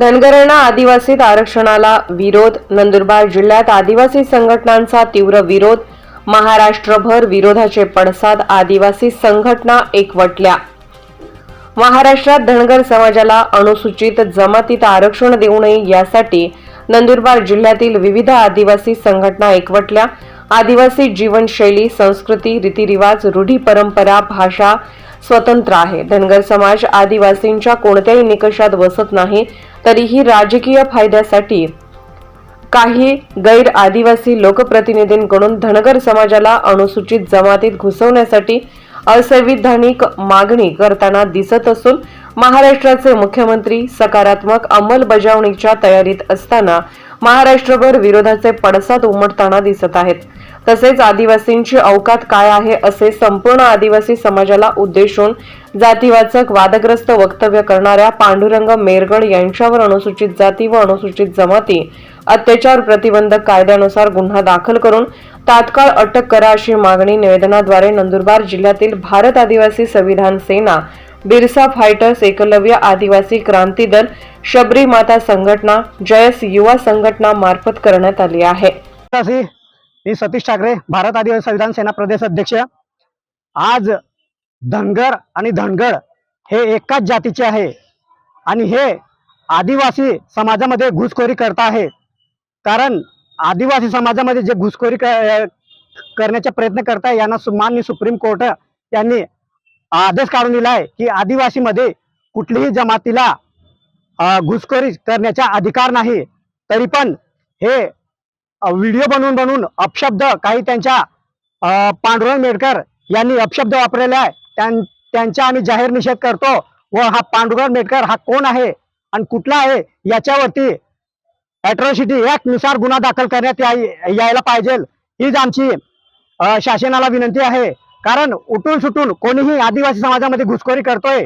धनगरांना आदिवासीत आरक्षणाला विरोध. नंदुरबार जिल्ह्यात आदिवासी संघटनांचा तीव्र विरोध. महाराष्ट्रभर विरोधाचे पडसाद आदिवासी संघटना एकवटल्या. महाराष्ट्रात धनगर समाजाला अनुसूचित जमातीत आरक्षण देऊ नये यासाठी नंदुरबार जिल्ह्यातील विविध आदिवासी संघटना एकवटल्या. आदिवासी जीवनशैली संस्कृती रीतिरिवाज रूढी परंपरा भाषा स्वतंत्र आहे. धनगर समाज आदिवासींच्या कोणत्याही निकषात बसत नाही तरीही राजकीय फायद्यासाठी काही गैर आदिवासी लोकप्रतिनिधींकडून धनगर समाजाला अनुसूचित जमातीत घुसवण्यासाठी असंविधानिक मागणी करताना दिसत असून महाराष्ट्राचे मुख्यमंत्री सकारात्मक अंमलबजावणीच्या तयारीत असताना महाराष्ट्रभर विरोधाचे पडसाद उमटताना दिसत आहेत. तसेच आदिवासींची अवकात काय आहे असे संपूर्ण आदिवासी समाजाला उद्देशून जातीवाचक वादग्रस्त वक्तव्य करणाऱ्या पांडुरंग मेरगड यांच्यावर अनुसूचित जाती व अनुसूचित जमाती अत्याचार प्रतिबंधक कायद्यानुसार गुन्हा दाखल करून तात्काळ अटक करा अशी मागणी निवेदनाद्वारे नंदुरबार जिल्ह्यातील भारत आदिवासी संविधान सेना बिरसा फायटर्स एकलव्य आदिवासी क्रांती दल शबरी माता संघटना जयस युवा संघटना मार्फत करण्यात आली आहे. मी सतीश ठाकरे भारत आदिवासी संविधान सेना प्रदेश अध्यक्ष. आज धनगर आणि धनगड हे एकाच जातीचे आहे आणि हे आदिवासी समाजामध्ये घुसखोरी करत आहे. कारण आदिवासी समाजामध्ये जे घुसखोरी करण्याचा प्रयत्न करताय यांना सु- माननीय सुप्रीम कोर्ट यांनी आदेश काढून दिला आहे की आदिवासीमध्ये कुठलीही जमातीला घुसखोरी करण्याचा अधिकार नाही. तरी पण हे व्हिडिओ बनवून बनवून अपशब्द काही त्यांच्या पांडुरंग मेडकर यांनी अपशब्द वापरलेले आहे. त्यां- त्यांचा आम्ही जाहीर निषेध करतो व हा पांडुरंग मेडकर हा कोण आहे आणि कुठला आहे याच्यावरती ॲट्रॉसिटी ऍक्टनुसार गुन्हा दाखल करण्यात यायला पाहिजे. हीच आमची शासनाला विनंती आहे. कारण उठून सुटून कोणीही आदिवासी समाजामध्ये घुसखोरी करतोय.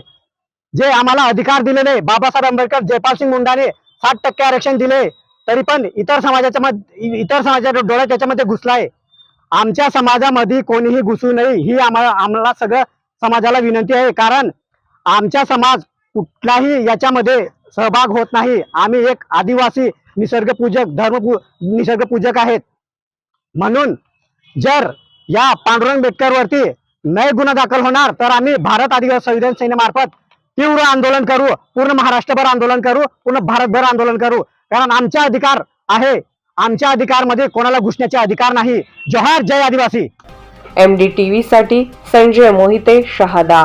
जे आम्हाला अधिकार दिलेले बाबासाहेब आंबेडकर जयपाल सिंग मुंडाने साठ टक्के आरक्षण दिले. तरी पण इतर समाजाच्या मध्ये इतर समाजाच्या डोळ्यात त्याच्यामध्ये घुसलाय. आमच्या समाजामध्ये कोणीही घुसू नये ही आम्हाला आम्हाला सगळं समाजाला विनंती आहे. कारण आमचा समाज कुठलाही याच्यामध्ये सहभाग होत नाही. आम्ही एक आदिवासी निसर्गपूजक धर्म निसर्गपूजक आहेत. म्हणून जर या पांडुरंग बेटकरवरती नाही गुन्हा दाखल होणार. तर आम्ही भारत आदिवासी संविधान सेनेमार्फत तीव्र आंदोलन करू पूर्ण महाराष्ट्रभर आंदोलन करू पूर्ण भारतभर आंदोलन करू. कारण आमचा अधिकार आहे. आमच्या अधिकारमध्ये कोणाला घुसण्याचे अधिकार नाही. जोहार जय आदिवासी. एम डी टी व्ही साठी संजय मोहिते शहादा.